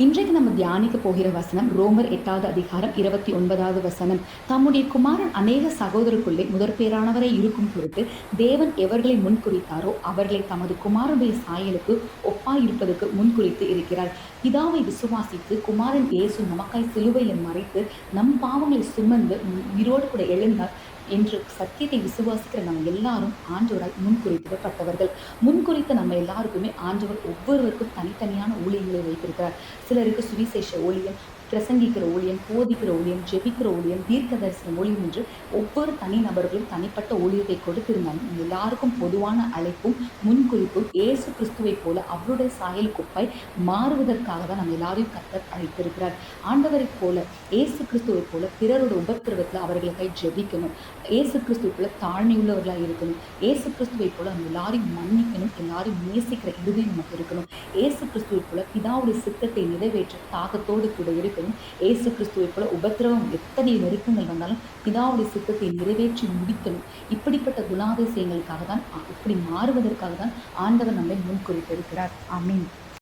இன்றைக்கு நம்ம தியானிக்க போகிற வசனம் ரோமர் எட்டாவது அதிகாரம் இருபத்தி ஒன்பதாவது வசனம். தம்முடைய குமாரன் அநேக சகோதரருக்குள்ளே முதற்பேரானவரை இருக்கும் பொருட்டு தேவன் எவர்களை முன்குறித்தாரோ அவர்களை தமது குமாரனுடைய சாயலுக்கு ஒப்பாயிருப்பதற்கு முன்குறித்து இருக்கிறார். பிதாவை விசுவாசித்து குமாரன் இயேசு நமக்காய் சிலுவையில் மறைத்து நம் பாவங்களை சுமந்து உயிரோடு கூட எழுந்தார். என்று சத்தியத்தை விசுவாசிக்கிற நம்ம எல்லாரும் ஆண்டவரால் முன்குறிப்பிடப்பட்டவர்கள். முன்குறித்த நம்ம எல்லாருக்குமே ஆண்டவர் ஒவ்வொருவருக்கும் தனித்தனியான ஊழியங்களை வைத்திருக்கிறார். சிலருக்கு சுவிசேஷ ஊழியம் பிரசங்கிக்கிற ஊழியம் போதிக்கிற ஊழியம் ஜெபிக்கிற ஊழியம் தீர்க்க தரிசன ஊழியம் என்று ஒவ்வொரு தனி நபர்களும் தனிப்பட்ட ஊழியத்தை கொடுத்திருந்தாலும் எல்லாருக்கும் பொதுவான அழைப்பும் முன்குறிப்பும் ஏசு கிறிஸ்துவை போல அவருடைய சாயல் குப்பை மாறுவதற்காக தான் நம்ம எல்லாரையும் கத்தர் அழைத்திருக்கிறார். ஆண்டவரை போல ஏசு கிறிஸ்துவை போல பிறரோட உபத்திரவத்தில் அவர்களுக்காக ஜெபிக்கணும். ஏசு கிறிஸ்துவை போல தாழ்மையுள்ளவர்களாக இருக்கணும். ஏசு கிறிஸ்துவை போல நம்ம எல்லாரையும் மன்னிக்கணும். எல்லாரையும் நேசிக்கிற இதுவே நமக்கு இருக்கணும். ஏசு கிறிஸ்துவை போல பிதாவுடைய சித்தத்தை நிறைவேற்ற தாகத்தோடு கூட இருக்கணும் இருக்கணும் ஏசு கிறிஸ்துவை போல உபத்திரவம் எத்தனை நெருக்கங்கள் வந்தாலும் பிதாவுடைய சித்தத்தை நிறைவேற்றி முடிக்கணும் இப்படிப்பட்ட குணாதிசயங்களுக்காக தான் இப்படி மாறுவதற்காக தான் ஆண்டவர் நம்மை முன்குறித்திருக்கிறார் ஆமீன்.